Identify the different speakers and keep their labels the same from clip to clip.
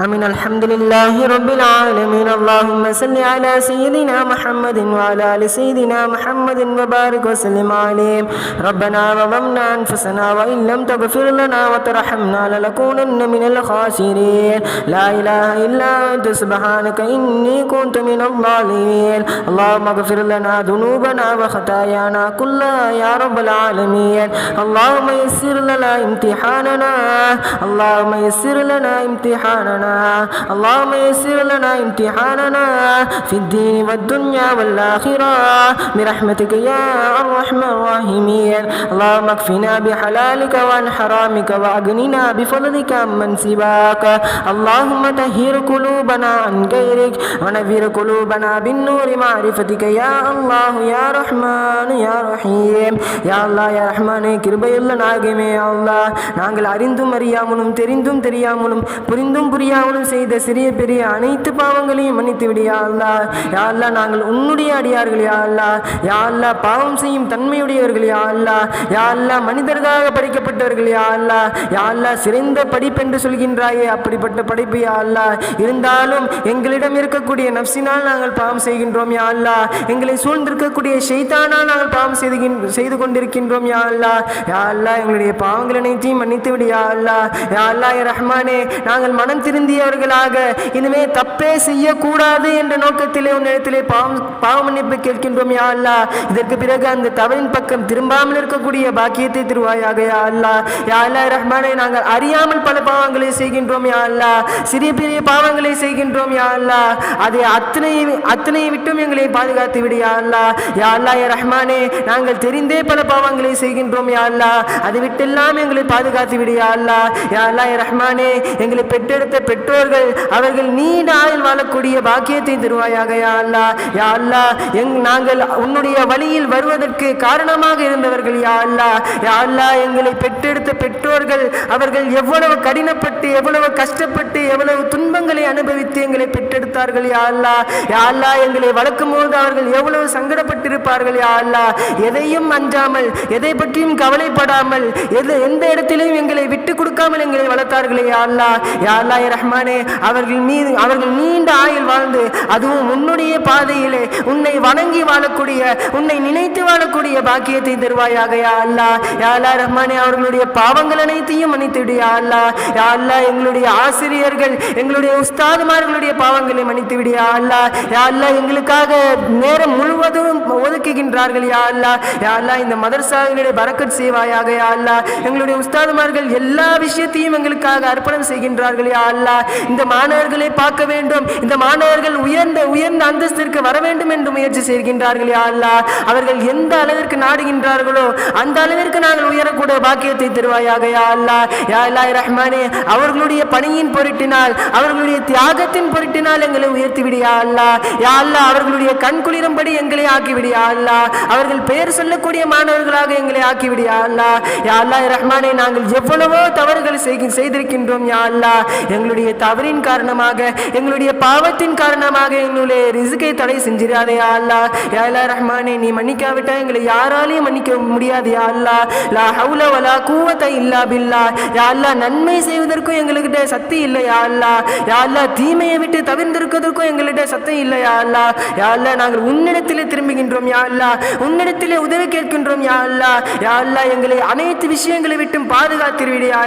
Speaker 1: أمين الحمد لله رب العالمين. اللهم صل على سيدنا محمد وعلى آل سيدنا محمد وبارك وسلم عليه. ربنا ظلمنا أنفسنا وإن لم تغفر لنا وترحمنا لنكونن من الخاسرين. لا إله إلا أنت سبحانك إني كنت من الظالمين. اللهم اغفر لنا ذنوبنا وخطايانا كلها يا رب العالمين. اللهم يسر لنا امتحاننا. اللهم يسر لنا امتحاننا. اللهم يسر لنا امتحاننا في الدين والدنيا والآخرة برحمتك يا أرحم الراحمين اللهم اكفنا بحلالك وعن حرامك وأغننا بفضلك عمن سواك اللهم طهر قلوبنا عن غيرك ونذر قلوبنا بالنور معرفتك يا الله يا رحمن يا رحيم يا الله يا رحمن கிருபையுள்ள நாயகமே யா அல்லாஹ் நாங்கள் அறிந்தும் அறியாமலும் தெரிந்தும் தெரியாமலும் புரிந்தும் புரியாமலும் செய்த சிறிய பெரிய அனைத்து பாவங்களையும் மன்னித்து விடு யா அல்லாஹ் யா அல்லாஹ் நாங்கள் உன்னுடைய அடியார்கள் யா அல்லாஹ் யா அல்லாஹ் பாவம் செய்யும் தன்மையுடையவர்கள் யா அல்லாஹ் யா அல்லாஹ் மனிதர்களாக படைக்கப்பட்டவர்கள் யா அல்லாஹ் யா அல்லாஹ் சிறந்த படிப்பென்று சொல்கின்றாயே அப்படிப்பட்ட படைப்பு யா அல்லாஹ் இருந்தாலும் எங்களிடம் இருக்கக்கூடிய நப்சினால் நாங்கள் பாவம் செய்கின்றோம் யா அல்லாஹ் எங்களை சூழ்ந்திருக்கக்கூடிய ஷைத்தானால் நாங்கள் பாவம் செய்து செய்து கொண்டிருக்கின்றோம் யா அல்லாஹ் யா அல்லாஹ் எங்களுடைய பாவங்கள் அனைத்தையும் மன்னித்து விடு யா அல்லாஹ் யா அல்லாஹ் ரஹ்மானே நாங்கள் மனம் திருந்தியவர்களாக இனிமே தப்பே செய்யக்கூடாது என்ற நோக்கத்திலே உன்னிடத்திலே பாவம் பாவ மன்னிப்பு கேட்கின்றோம் யா அல்லா. இதற்கு பிறகு அந்த தவறின் பக்கம் திரும்பாமல் இருக்கக்கூடிய பாக்கியத்தை திருவாயாக யா அல்லா. யா அல்லா ரஹ்மானை நாங்கள் அறியாமல் பல பாவங்களை செய்கின்றோம் யா அல்லா. சிறிய பெரிய பாவங்களை செய்கின்றோம் யா அல்லா. அதை அத்தனை அத்தனை விட்டும் எங்களை பாதுகாத்து விடு யா அல்லா. யா அல்லா யா ரஹ்மானே நாங்கள் தெரிந்தே பல பாவங்களை செய்கின்றோம் யா அல்லா. அதை விட்டெல்லாம் எங்களை பாதுகாத்து விடு யா அல்லா. யா அல்லா யா ரஹ்மானே எங்களை பெற்றெடுத்த பெற்றோர்கள் அவர்கள் நீண்ட ஆயுள் வாழக்கூடிய பாக்கியத்தை தருவாயாக. யா யா அல்லாஹ் எங் நாங்கள் உன்னுடைய வழியில் வருவதற்கு காரணமாக இருந்தவர்கள் யா அல்லா. யா அல்லா எங்களை பெற்றெடுத்த பெற்றோர்கள் அவர்கள் எவ்வளவு கடினப்பட்டு எவ்வளவு கஷ்டப்பட்டு எவ்வளவு துன்பங்களை அனுபவித்து எங்களை பெற்றெடுத்தார்கள் யா அல்லா. யா அல்லா எங்களை வளர்க்கும் போது அவர்கள் எவ்வளவு சங்கடப்பட்டிருப்பார்கள் யா அல்லா. எதையும் அஞ்சாமல் எதை பற்றியும் கவலைப்படாமல் எது எந்த இடத்திலையும் எங்களை விட்டு கொடுக்காமல் எங்களை வளர்த்தார்களே யா அல்லா. யா அல்லா ரஹ்மானே அவர்கள் மீது அவர்கள் நீண்ட ஆயுள் வாழ்ந்து அதுவும் உன்னுடைய பாதையிலே உன்னை வணங்கி வாழக்கூடிய உன்னை நினைத்து வாழக்கூடிய பாக்கியத்தை தருவாயாக. யா அல்லாஹ் யாலா ரஹ்மானே அவர்களுடைய பாவங்கள் அனைத்தையும் மன்னித்துடு யா அல்லாஹ் யா அல்லா எங்களுடைய ஆசிரியர்கள் எங்களுடைய உஸ்தாதுமார்களுடைய பாவங்களை மன்னித்து விடு யா அல்லா. யா அல்லா எங்களுக்காக நேரம் முழுவதும் ஒதுக்குகின்றார்கள் யா அல்லா. யா அல்லா இந்த மதர்சாவினுடைய பரக்கத் செய்வாயாக யா அல்லா. எங்களுடைய உஸ்தாதுமார்கள் எல்லா விஷயத்தையும் எங்களுக்காக அர்ப்பணம் செய்கின்றார்கள் யா அல்லா. அல்லாஹ் இந்த மாணவர்களை பார்க்க வேண்டும். இந்த மாணவர்கள் உயர்ந்த உயர்ந்த அந்தஸ்திற்கு வர வேண்டும் என்று முயற்சி செய்கின்றார்கள் யா அல்லா. அவர்கள் எந்த அளவிற்கு நாடுகின்றார்களோ அந்த அளவிற்கு நாங்கள் உயரக்கூடிய பாக்கியத்தை தருவாயாக யா அல்லா. யா அல்லாஹ் ரஹ்மானே அவர்களுடைய பணியின் பொருட்டினால் அவர்களுடைய தியாகத்தின் பொருட்டினால் எங்களை உயர்த்தி விடியா அல்லா. யா அல்லா அவர்களுடைய கண் குளிரும்படி எங்களை ஆக்கி விடியா அல்லாஹ் அவர்கள் பெயர் சொல்லக்கூடிய மாணவர்களாக எங்களை ஆக்கி விடியா அல்லாஹ் யா அல்லாஹ் ரஹ்மானே நாங்கள் எவ்வளவோ தவறுகள் செய்திருக்கின்றோம் யா அல்லா. எங்களுடைய தவறின் காரணமாக எங்களுடைய பாவத்தின் காரணமாக எங்களுடைய ரிசுக்கை தடை செஞ்சிடாதே அல்லா. யாலா யா ரஹ்மானே நீ மன்னிக்காவிட்டா எங்களை யாராலையும் மன்னிக்க முடியாது யா அல்லாஹ் லா ஹவுல வலா கூவத்தை இல்லா பில்லா யா நன்மை செய்வதற்கும் எங்கள்கிட்ட சக்தி இல்லை யா அல்லாஹ் யா தீமையை விட்டு தவிர்ந்திருக்கிறதுக்கும் எங்கள்கிட்ட சத்தம் இல்லை யா அல்லாஹ் யா நாங்கள் உன்னிடத்திலே திரும்புகின்றோம் யா அல்லா. உன்னிடத்திலே உதவி கேட்கின்றோம் யா அல்லாஹ் யா எங்களை அனைத்து விஷயங்களை விட்டும் பாதுகாத்திருவிடு யா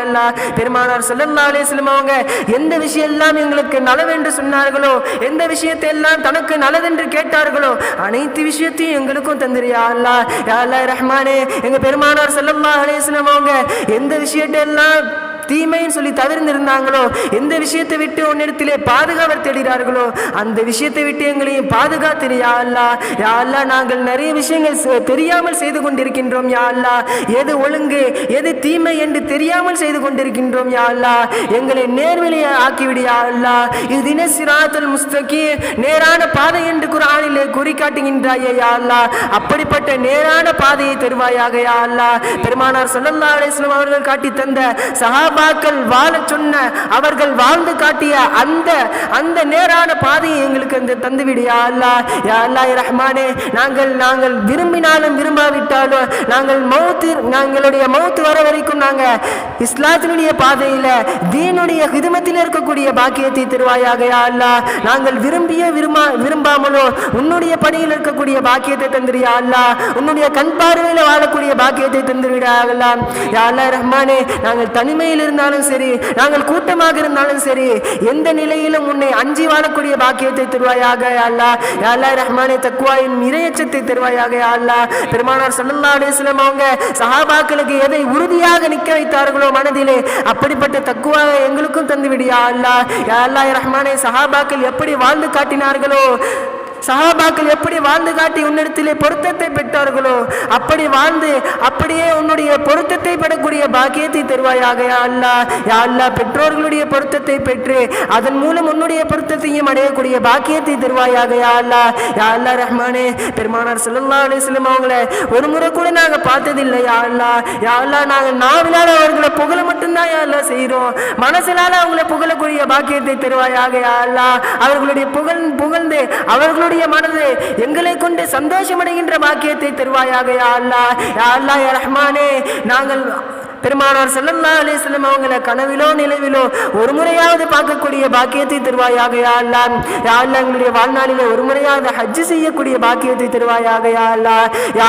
Speaker 1: பெருமானார் ஸல்லல்லாஹு அலைஹி வஸல்லம் அவங்க எந்த விஷயம் எல்லாம் எங்களுக்கு நலவென்று சொன்னார்களோ எந்த விஷயத்தை எல்லாம் தனக்கு நல்லதென்று கேட்டார்களோ அனைத்து விஷயத்தையும் எங்களுக்கும் தந்திரியா அல்லாஹ் யா ரஹ்மானே எங்க பெருமானார் செல்லம்மா அலைஹி அவங்க எந்த விஷயத்தை எல்லாம் தீமைன்னு சொல்லி தவிர்ந்திருந்தாங்களோ எந்த விஷயத்தை விட்டு உன்னிடத்திலே பாதுகாவல் தேடுகிறார்களோ? அந்த விஷயத்தை விட்டு எங்களையும் பாதுகாத்திரு யா அல்லா. யா அல்லா நாங்கள் நிறைய விஷயங்கள் செ- தெரியாமல் செய்து கொண்டிருக்கின்றோம் யா அல்லா. எது ஒழுங்கு எது தீமை என்று தெரியாமல் செய்து கொண்டிருக்கின்றோம் யா அல்லா. எங்களை நேர்வழியை ஆக்கிவிடு யா அல்லா. இது தின சிராத்தல் முஸ்தகி நேரான பாதை என்று குரானிலே குறி காட்டுகின்றாயே யா அல்லா. அப்படிப்பட்ட நேரான பாதையை தருவாயாக யா அல்லா. பெருமானார் சொல்லல்லா அலிஸ்லாம் அவர்கள் காட்டி தந்த சஹாப் சஹாபாக்கள் வாழ சொன்ன அவர்கள் வாழ்ந்து காட்டிய அந்த அந்த நேரான பாதையை எங்களுக்கு அந்த தந்துவிடு. யா அல்லா யா அல்லா ரஹ்மானே நாங்கள் நாங்கள் விரும்பினாலும் விரும்பாவிட்டாலும் நாங்கள் மௌத்து நாங்களுடைய மௌத்து வர வரைக்கும் நாங்க இஸ்லாத்தினுடைய பாதையில் தீனுடைய ஹிதமத்தில் இருக்கக்கூடிய பாக்கியத்தை தருவாயாக. யா அல்லா நாங்கள் விரும்பிய விரும்பா விரும்பாமலோ உன்னுடைய பணியில் இருக்கக்கூடிய பாக்கியத்தை தந்துடுயா அல்லா உன்னுடைய கண் பார்வையில் வாழக்கூடிய பாக்கியத்தை தந்துவிடாகலா யா அல்லா ரஹ்மானே நாங்கள் தனிமையில் இருந்தாலும் சரி நாங்கள் கூட்டமாக இருந்தாலும் சரி எந்த நிலையிலும் உன்னை அஞ்சி வாழக்கூடிய பாக்கியத்தை தருவாயாக அல்லா அல்லா ரஹ்மானே தக்குவாயின் இரையச்சத்தை தருவாயாக அல்லா பெருமானார் சல்லல்லா அலிஸ்லாம் அவங்க சஹாபாக்களுக்கு எதை உறுதியாக நிற்க வைத்தார்களோ மனதிலே அப்படிப்பட்ட தக்குவாக எங்களுக்கும் தந்து விடியா அல்லா அல்லா ரஹ்மானே சஹாபாக்கள் எப்படி வாழ்ந்து காட்டினார்களோ சஹாபாக்கள் எப்படி வாழ்ந்து காட்டி உன்னிடத்திலே பொருத்தத்தை பெற்றார்களோ அப்படி வாழ்ந்து அப்படியே உன்னுடைய பொருத்தத்தை பெறக்கூடிய பாக்கியத்தை தருவாயாக. அல்லா யா அல்லா பெற்றோர்களுடைய பொருத்தத்தை பெற்று அதன் மூலம் உன்னுடைய பொருத்தத்தையும் அடையக்கூடிய பாக்கியத்தை தருவாயாக. யா அல்லா யா அல்லா ரஹ்மானே பெருமானார் ஸல்லல்லாஹு அலிஸ்லம் வஸல்லம் அவங்கள ஒரு முறை கூட நாங்க பார்த்ததில்லை. யா அல்லா யா அல்லா நாங்க அவர்களை புகழ மட்டும்தான் யா அல்லா செய்கிறோம் மனசிலால் அவங்கள புகழக்கூடிய பாக்கியத்தை தருவாயாக. யா அல்லா அவர்களுடைய புகழ் புகழ்ந்து அவர்களுடைய மனது எங்களை கொண்டு சந்தோஷம் அடைகின்ற பாக்கியத்தை தருவாயாக. யா அல்லா யா அல்லா ரஹ்மானே. நாங்கள் பெருமானார் செல்லல்லா அலைஹி வஸல்லம் அவங்கள கனவிலோ நிலவிலோ ஒரு முறையாவது பார்க்கக்கூடிய பாக்கியத்தை தருவாயாக அல்லா. அல்லாஹ் எங்களுடைய வாழ்நாளிலே ஒரு முறையாவது ஹஜ் செய்யக்கூடிய பாக்கியத்தை தருவாயாக யா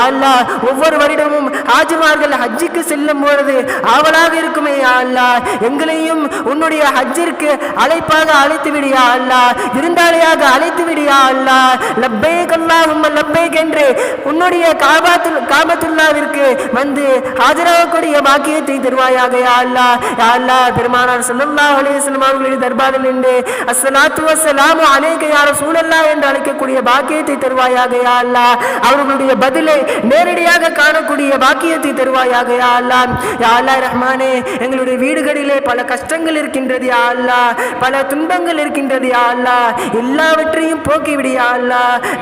Speaker 1: அல்லாஹ் ஒவ்வொரு வருடமும் ஹாஜிமார்கள் ஹஜ்ஜுக்கு செல்லும் பொழுது ஆவலாக இருக்குமே யா அல்லாஹ் எங்களையும் உன்னுடைய ஹஜ்ஜிற்கு அழைப்பாக அழைத்து விடியா அல்லா. அல்லாஹ் விருந்தாளியாக அழைத்து விடியா அல்லா. லப்பே கல்லா உம்ம லப்பைக் என்று உன்னுடைய காபாத்துல் காபத்துல்லாவிற்கு வந்து ஆஜராகக்கூடிய பாக்கியத்தை தருவாயாக யா அல்லாஹ் யா அல்லாஹ் பெருமானார் ஸல்லல்லாஹு அலைஹி வஸல்லம் அவர்களுடைய தர்பாரில் நின்று அஸ்ஸலாத்து வஸ்ஸலாமு அலைக யா ரசூலல்லாஹ் என்று அழைக்கக்கூடிய பாக்கியத்தை தருவாயாக யா அல்லாஹ் அவர்களுடைய பதிலை நேரடியாக காணக்கூடிய பாக்கியத்தை தருவாயாக யா அல்லாஹ் யா அல்லாஹ் ரஹ்மானே எங்களுடைய வீடுகளிலே பல கஷ்டங்கள் இருக்கின்றது யா அல்லாஹ் பல துன்பங்கள் இருக்கின்றது யா அல்லாஹ் எல்லாவற்றையும் போக்கிவிடு யா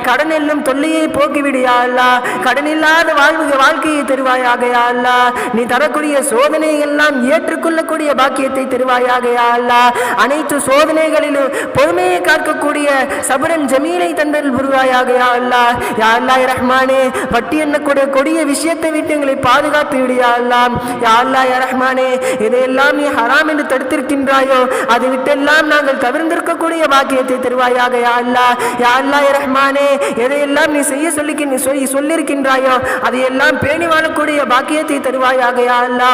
Speaker 1: கடன் எல்லும் தொல்லையை போக்கிவிடு யா கடன் இல்லாத வாழ்வு வாழ்க்கையை தருவாயாக யா அல்லாஹ் நீ தரக்கூடிய சோதனை எல்லாம் ஏற்றுக்கொள்ளக்கூடிய பாக்கியத்தை தருவாயாக அல்லா. அனைத்து சோதனைகளிலும் பொறுமையை காக்கக்கூடிய சபரன் ஜமீலை தந்தல் புரிவாயாக அல்லா. யா அல்லாய் ரஹ்மானே பட்டி எண்ணக்கூடிய கொடிய விஷயத்தை விட்டு எங்களை பாதுகாத்து விடியா யா யா அல்லாஹ் யா ரஹ்மானே இதையெல்லாம் நீ ஹராம் என்று தடுத்திருக்கின்றாயோ அதை விட்டெல்லாம் நாங்கள் தவிர்ந்திருக்கக்கூடிய பாக்கியத்தை தருவாயாக யா யா அல்லாஹ் ரஹ்மானே எதையெல்லாம் நீ செய்ய சொல்லி சொல்லியிருக்கின்றாயோ அதையெல்லாம் பேணி வாழக்கூடிய பாக்கியத்தை தருவாயாக யா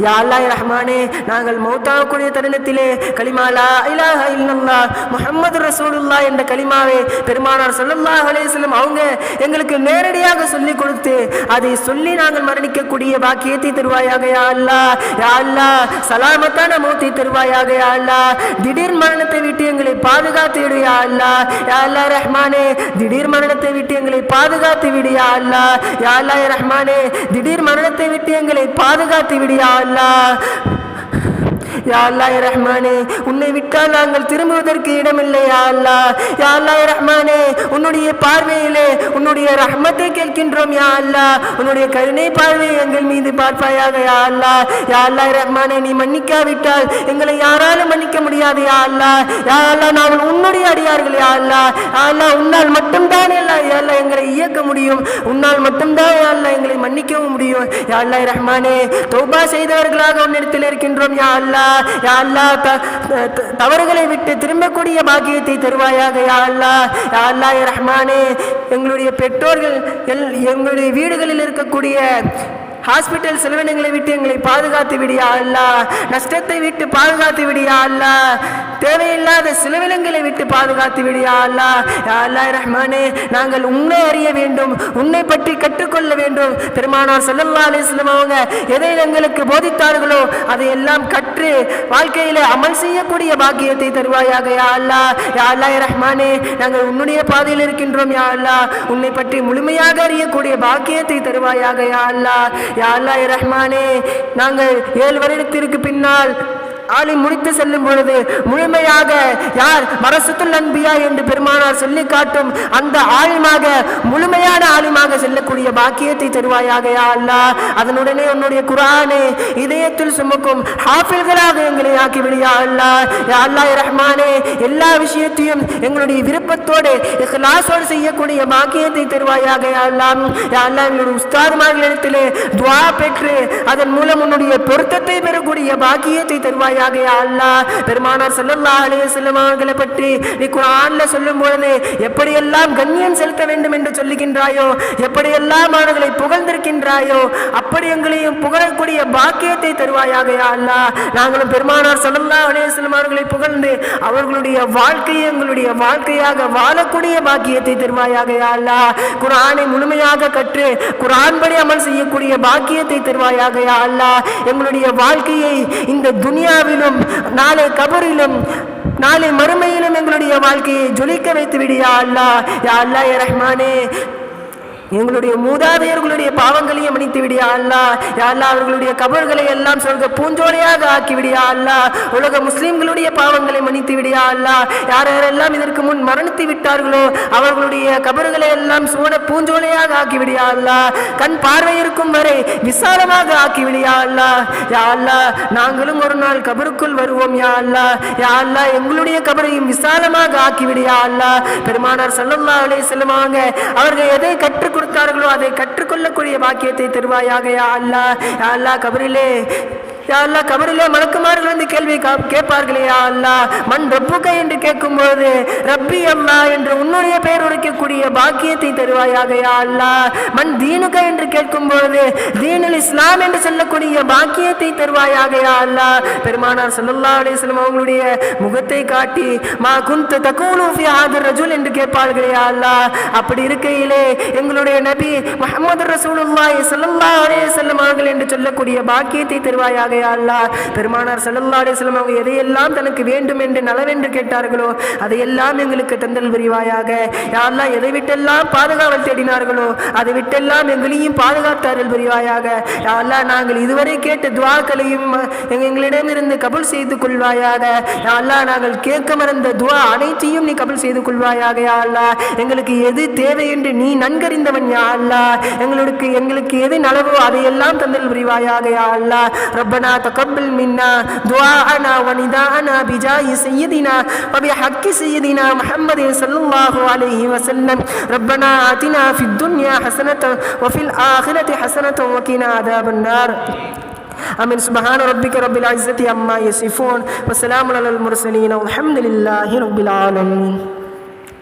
Speaker 1: யா ரஹ்மானே நாங்கள் மௌத்தாகக்கூடிய தருணத்திலே கலிமாலா இலாஹ இல்லல்லா முஹம்மது ரசூலுல்லா என்ற கலிமாவை பெருமானார் சொல்லல்லா அலேஸ்லம் அவங்க எங்களுக்கு நேரடியாக சொல்லி கொடுத்து அதை சொல்லி நாங்கள் மரணிக்கக்கூடிய பாக்கியத்தை தருவாயாக யா அல்லாஹ் யா அல்லாஹ் சலாமத்தான மௌத்தை தருவாயாக யா திடீர் மரணத்தை விட்டு எங்களை பாதுகாத்து விடு யா அல்லாஹ் யா அல்லாஹ் ரஹ்மானே திடீர் மரணத்தை விட்டு எங்களை பாதுகாத்து விடு யா அல்லாஹ் யா ரஹ்மானே திடீர் மரணத்தை விட்டு எங்களை பாதுகாத்து விடு யா அல்லாஹ் யா ரஹ்மானே உன்னை விட்டால் நாங்கள் திரும்புவதற்கு இடமில்லை யாழ்லா அல்லாஹ். ரஹ்மானே உன்னுடைய பார்வையிலே உன்னுடைய ரஹ்மத்தை கேட்கின்றோம் யா அல்லாஹ். உன்னுடைய கருணை பார்வை எங்கள் மீது பார்ப்பாயாக யா அல்லாஹ். யா ரஹ்மானே நீ மன்னிக்காவிட்டால் எங்களை யாராலும் மன்னிக்க முடியாது யா அல்லாஹ். யா அல்லாஹ் நாங்கள் உன்னுடைய அடியார்கள் யா அல்லாஹ். யா உன்னால் மட்டும்தான் எல்லாம் அல்லாஹ் எங்களை இயக்க முடியும். உன்னால் மட்டும்தான் யா எங்களை மன்னிக்கவும் முடியும். யா அல்லா ரஹ்மானே தௌபா செய்தவர்களாக உன்னிடத்தில் இருக்கின்றோம் யா அல்லா யா அல்லாஹ் தவறுகளை விட்டு திரும்பக்கூடிய பாக்கியத்தை தருவாயாக யா அல்லா யா அல்லா ரஹ்மானே எங்களுடைய பெற்றோர்கள் எல் எங்களுடைய வீடுகளில் இருக்கக்கூடிய ஹாஸ்பிட்டல் செலவினங்களை விட்டு எங்களை பாதுகாத்து விடியா அல்லா நஷ்டத்தை விட்டு பாதுகாத்து விடியா அல்லா தேவையில்லாத செலவினங்களை விட்டு பாதுகாத்து விடியா அல்லா. யா அல்லாஹ் ரஹ்மானே நாங்கள் உன்னை அறிய வேண்டும் உன்னை பற்றி கற்றுக்கொள்ள வேண்டும். பெருமானார் ஸல்லல்லாஹு அலிஸ்லம் அவங்க எதை எங்களுக்கு போதித்தார்களோ அதை எல்லாம் கற்று வாழ்க்கையில் அமல் செய்யக்கூடிய பாக்கியத்தை தருவாயாக யா அல்லா. யா அல்லாஹ் ரஹ்மானே நாங்கள் உன்னுடைய பாதையில் இருக்கின்றோம் யா அல்லா. உன்னை பற்றி முழுமையாக அறியக்கூடிய பாக்கியத்தை தருவாயாக யா அல்லா. யா அல்லாஹ் ரஹ்மானே நாங்கள் ஏழு வருடத்திற்கு பின்னால் ஆளி முடித்து செல்லும் பொழுது முழுமையாக யார் மரசுத்துல் அன்பியா என்று பெருமானார் சொல்லி காட்டும் அந்த ஆழமாக முழுமையான ஆழமாக செல்லக்கூடிய பாக்கியத்தை தருவாயாக யா அல்லாஹ் அதனுடனே உன்னுடைய குரானே இதயத்தில் சுமக்கும் ஹாஃபில்களாக எங்களை ஆக்கி விடியா அல்லாஹ் யா அல்லாஹ் ரஹ்மானே எல்லா விஷயத்தையும் எங்களுடைய விருப்பத்தோடு இஹ்லாஸோடு செய்யக்கூடிய பாக்கியத்தை தருவாயாக யா அல்லாஹ் யா அல்லா எங்களுடைய உஸ்தாதுமார்களிடத்திலே துவா பெற்று அதன் மூலம் உன்னுடைய பொருத்தத்தை பெறக்கூடிய பாக்கியத்தை தருவாய் தருவாயாக பெருமானார் பற்றி நீ சொல்லும் பொழுது எப்படியெல்லாம் கண்ணியம் செலுத்த வேண்டும் என்று சொல்லுகின்றாயோ எப்படியெல்லாம் அவர்களை புகழ்ந்திருக்கின்றாயோ அப்படி எங்களையும் புகழக்கூடிய பாக்கியத்தை தருவாயாக நாங்களும் பெருமானார் அவர்களை புகழ்ந்து அவர்களுடைய வாழ்க்கையை எங்களுடைய வாழ்க்கையாக வாழக்கூடிய பாக்கியத்தை தருவாயாக யா அல்லாஹ். முழுமையாக கற்று குர்ஆன் படி அமல் செய்யக்கூடிய பாக்கியத்தை தருவாயாக யா எங்களுடைய வாழ்க்கையை இந்த துனியாவிலும் நாளை கபரிலும் நாளை மறுமையிலும் எங்களுடைய வாழ்க்கையை ஜொலிக்க வைத்து விடியா அல்லாஹ் யா அல்லாஹ் ரஹ்மானே. எங்களுடைய மூதாதையர்களுடைய பாவங்களையும் மன்னித்து விடியா அல்லா யா அவர்களுடைய கபர்களை எல்லாம் சொல்க பூஞ்சோலையாக ஆக்கி விடியா அல்லா உலக முஸ்லிம்களுடைய பாவங்களை மன்னித்து விடியா அல்லா யார் யாரெல்லாம் இதற்கு முன் மரணித்து விட்டார்களோ அவர்களுடைய கபர்களை எல்லாம் சூட பூஞ்சோலையாக ஆக்கி விடியா அல்லா கண் பார்வை இருக்கும் வரை விசாலமாக ஆக்கி விடியா அல்லா யா அல்லா நாங்களும் ஒரு நாள் கபருக்குள் வருவோம் யா அல்லா யா அல்லா எங்களுடைய கபரையும் விசாலமாக ஆக்கி விடியா அல்லா பெருமானார் ஸல்லல்லாஹு அலைஹி செல்லுவாங்க அவர்கள் எதை கற்றுக் கொடுத்தார்களோ அதை கற்றுக்கொள்ளக்கூடிய பாக்கியத்தை தருவாயாக யா அல்லா யா அல்லாஹ் கபரிலே யா அல்லாஹ் கபரிலே மலக்குமார்கள் வந்து கேள்வி கா- கேட்பார்களே யா அல்லாஹ். மண் ரப்புக என்று கேட்கும்போது ரப்பி அம்மா என்று உன்னுடைய பெயர் உரைக்கக்கூடிய பாக்கியத்தை தருவாயாக யா அல்லாஹ். மண் தீனுக என்று கேட்கும்போது தீனுல் இஸ்லாம் என்று சொல்லக்கூடிய பாக்கியத்தை தருவாயாக யா பெருமானார் சொல்லல்லா அலைஹி வஸல்லம் அவங்களுடைய முகத்தை காட்டி மா குந்த தகூலூஃபி ஆதர் ரஜுல் என்று கேட்பார்களே யா அல்லாஹ். அப்படி இருக்கையிலே எங்களுடைய நபி முகமது ரசூலுல்லாய் சொல்லல்லா அலே வஸல்லம் அவர்கள் என்று சொல்லக்கூடிய பாக்கியத்தை தருவாயாக யா அல்லாஹ் பெருமானார் ஸல்லல்லாஹு அலிஸ்லாம் அவங்க எதையெல்லாம் தனக்கு வேண்டும் என்று நலவென்று கேட்டார்களோ அதையெல்லாம் எங்களுக்கு தந்தல் புரிவாயாக. யாரெல்லாம் எதை விட்டெல்லாம் பாதுகாவல் தேடினார்களோ அதை விட்டெல்லாம் எங்களையும் பாதுகாத்தார்கள் புரிவாயாக. யாரெல்லாம் நாங்கள் இதுவரை கேட்ட துவாக்களையும் எங்களிடமிருந்து கபுல் செய்து கொள்வாயாக. யாரெல்லாம் நாங்கள் கேட்க மறந்த துவா அனைத்தையும் நீ கபுல் செய்து கொள்வாயாக யா அல்லாஹ். எங்களுக்கு எது தேவை என்று நீ நன்கறிந்தவன் யா அல்லாஹ். எங்களுக்கு எங்களுக்கு எது நலவோ அதையெல்லாம் தந்தல் புரிவாயாக யா அல்லாஹ். ரப்பனா تقبل منا دعاءنا ونداءنا بجاه سيدنا وبحق سيدنا محمد صلى الله عليه وسلم. ربنا آتنا في الدنيا حسنة وفي الآخرة حسنة وقنا عذاب النار. آمين. سبحان ربك رب العزة عما يصفون وسلام على المرسلين والحمد لله رب العالمين.